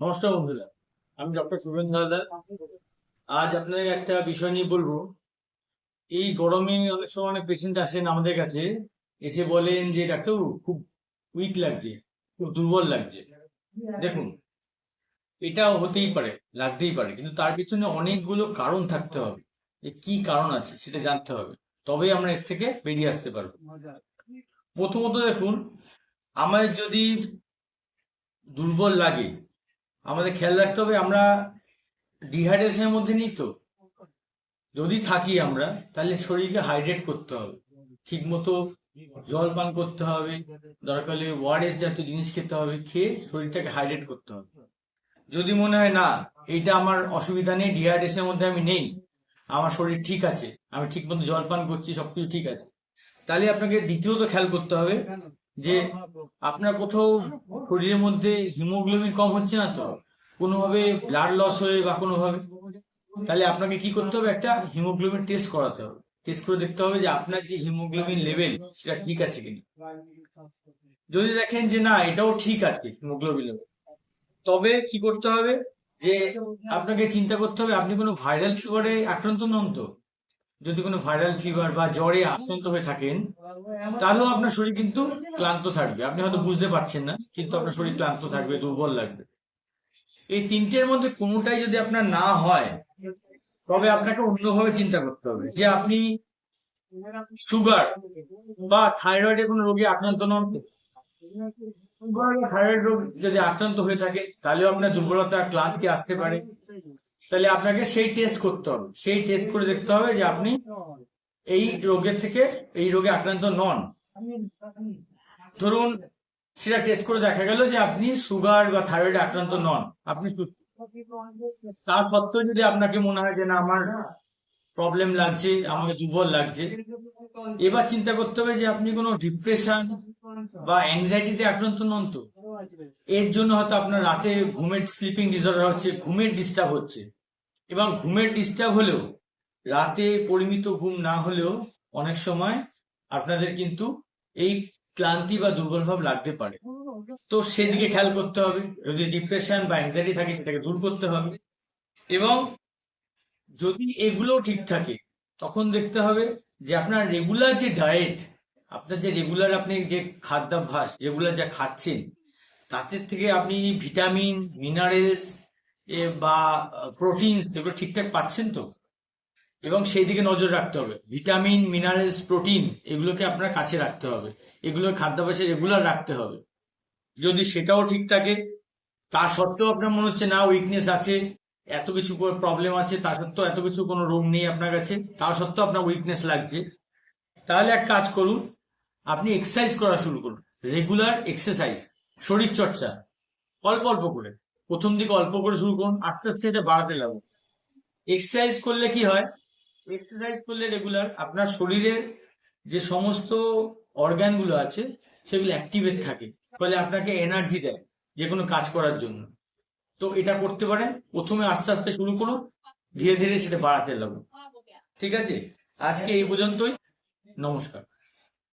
নমস্কার বন্ধুরা, আমি ডক্টর শুভেন্দু হালদার। আজ আপনাদের একটা বিষয় নিয়ে বলব। এই গরমে অনেক সময় অনেক পেশেন্ট আসেন আমাদের কাছে, এসে বলেন যে ডাক্তার খুব উইক লাগছে, খুব দুর্বল লাগছে। দেখুন, এটাও হতেই পারে, লাগতেই পারে, কিন্তু তার পিছনে অনেকগুলো কারণ থাকতে হবে। যে কি কারণ আছে, সেটা জানতে হবে। তবেই আমরা এর থেকে বেরিয়ে আসতে পারব। প্রথমত দেখুন, আমাদের যদি দুর্বল লাগে আমাদের খেয়াল রাখতে হবে আমরা ডিহাইড্রেশনের মধ্যে নেই তো। যদি থাকি আমরা, তাহলে শরীরকে হাইড্রেট করতে হবে। ঠিক মতো জল পান করতে হবে, দরকার হলে ওয়ারেস জাতীয় জিনিস খেতে হবে, খেয়ে শরীরটাকে হাইড্রেট করতে হবে। যদি মনে হয় না, এইটা আমার অসুবিধা নেই ডিহাইড্রেশনের মধ্যে আমি নেই, আমার শরীর ঠিক আছে, আমি ঠিক মতো জল পান করছি, সবকিছু ঠিক আছে, তাহলে আপনাকে দ্বিতীয়ত খেয়াল করতে হবে যে আপনার কোথাও শরীরের মধ্যে হিমোগ্লোবিন কম হচ্ছে না তো? কোনোভাবে ব্লাড লস হয়ে বা কোনোভাবে, তাহলে আপনাকে কি করতে হবে? একটা হিমোগ্লোবিন টেস্ট করাতে হবে। টেস্ট করে দেখতে হবে যে আপনার যে হিমোগ্লোবিন লেভেল সেটা ঠিক আছে কিনা। যদি দেখেন যে না, এটাও ঠিক আছে হিমোগ্লোবিন লেভেল তবে কি করতে হবে? যে আপনাকে চিন্তা করতে হবে, আপনি কোনো ভাইরাল ফিভারে আক্রান্ত নন তো? যদি কোনো ভাইরাল ফিভার বা জ্বরে আক্রান্ত হয়ে থাকেন, তাহলেও আপনার শরীর কিন্তু ক্লান্ত থাকবে। আপনি হয়তো বুঝতে পারছেন না, কিন্তু আপনার শরীর ক্লান্ত থাকবে, দুর্বল লাগবে। এই তিনটের মধ্যে কোনোটাই যদি আপনার না হয়, তবে আপনাকে অন্যভাবে চিন্তা করতে হবে। যে আপনি সুগার বা থাইরয়েডের কোনো রোগে আক্রান্ত নন। সুগার থাইরয়েড রোগ যদি আক্রান্ত হয়ে থাকে, তাহলেও আপনার দুর্বলতা ক্লান্তি আসতে পারে। তাহলে আপনাকে সেই টেস্ট করতে হবে। সেই টেস্ট করে দেখতে হবে যে আপনি এই রোগের থেকে, এই রোগে আক্রান্ত নন। ধরুন সেটা টেস্ট করে দেখা গেল যে আপনি সুগার বা থাইরয়েড আক্রান্ত নন। আপনি সুস্থ। তার সত্ত্বেও যদি আপনাকে মনে হয় যে না, আমার প্রবলেম লাগছে, আমাকে দুর্বল লাগছে, এবার চিন্তা করতে হবে যে আপনি কোনো ডিপ্রেশন বা অ্যাংজাইটিতে আক্রান্ত নন তো। এর জন্য হয়তো আপনার রাতে ঘুমের স্লিপিং ডিসঅর্ডার হচ্ছে, ঘুমের ডিস্টার্ব হচ্ছে। এবং ঘুমের ডিস্টার্ব হলেও, রাতে পরিমিত ঘুম না হলেও অনেক সময় আপনাদের কিন্তু এই ক্লান্তি বা দুর্বল ভাব লাগতে পারে। তো সেদিকে খেয়াল করতে হবে যদি ডিপ্রেশন বা অ্যাংজাইটি থাকে সেটাকে দূর করতে হবে। এবং যদি এগুলো ঠিক থাকে তখন দেখতে হবে যে আপনার রেগুলার যে ডায়েট আপনার যে রেগুলার আপনি যে খাদ্যাভ্যাস রেগুলার যা খাচ্ছেন তাতে থেকে আপনি ভিটামিন মিনারেলস বা প্রোটিনস এগুলো ঠিকঠাক পাচ্ছেন তো? এবং সেই দিকে নজর রাখতে হবে। ভিটামিন, মিনারেলস, প্রোটিন এগুলোকে আপনার কাছে রাখতে হবে। এগুলো খাদ্যাভ্যাসে রেগুলার রাখতে হবে। যদি সেটাও ঠিক থাকে, তা সত্ত্বেও আপনার মনে হচ্ছে, না উইকনেস আছে, এত কিছু প্রবলেম আছে, তা সত্ত্বেও এত কিছু কোনো রোগ নেই আপনার কাছে, তা সত্ত্বেও আপনার উইকনেস লাগছে। তাহলে এক কাজ করুন, আপনি এক্সারসাইজ করা শুরু করুন। রেগুলার এক্সারসাইজ শরীর চর্চা, অল্প অল্প করে। প্রথম দিকে অল্প করে শুরু করুন, আস্তে আস্তে এটা বাড়াতে লাগুন। এক্সারসাইজ করলে কি হয় এক্সারসাইজ করলে রেগুলার আপনার শরীরের যে সমস্ত অর্গানগুলো আছে, সেগুলো অ্যাক্টিভেট থাকে। ফলে আপনাকে এনার্জি দেয় যে কোনো কাজ করার জন্য। তো এটা করতে পারেন। প্রথমে আস্তে আস্তে শুরু করুন। ধীরে ধীরে সেটা বাড়াতে লাগুন ঠিক আছে? আজকে এই পর্যন্তই। নমস্কার।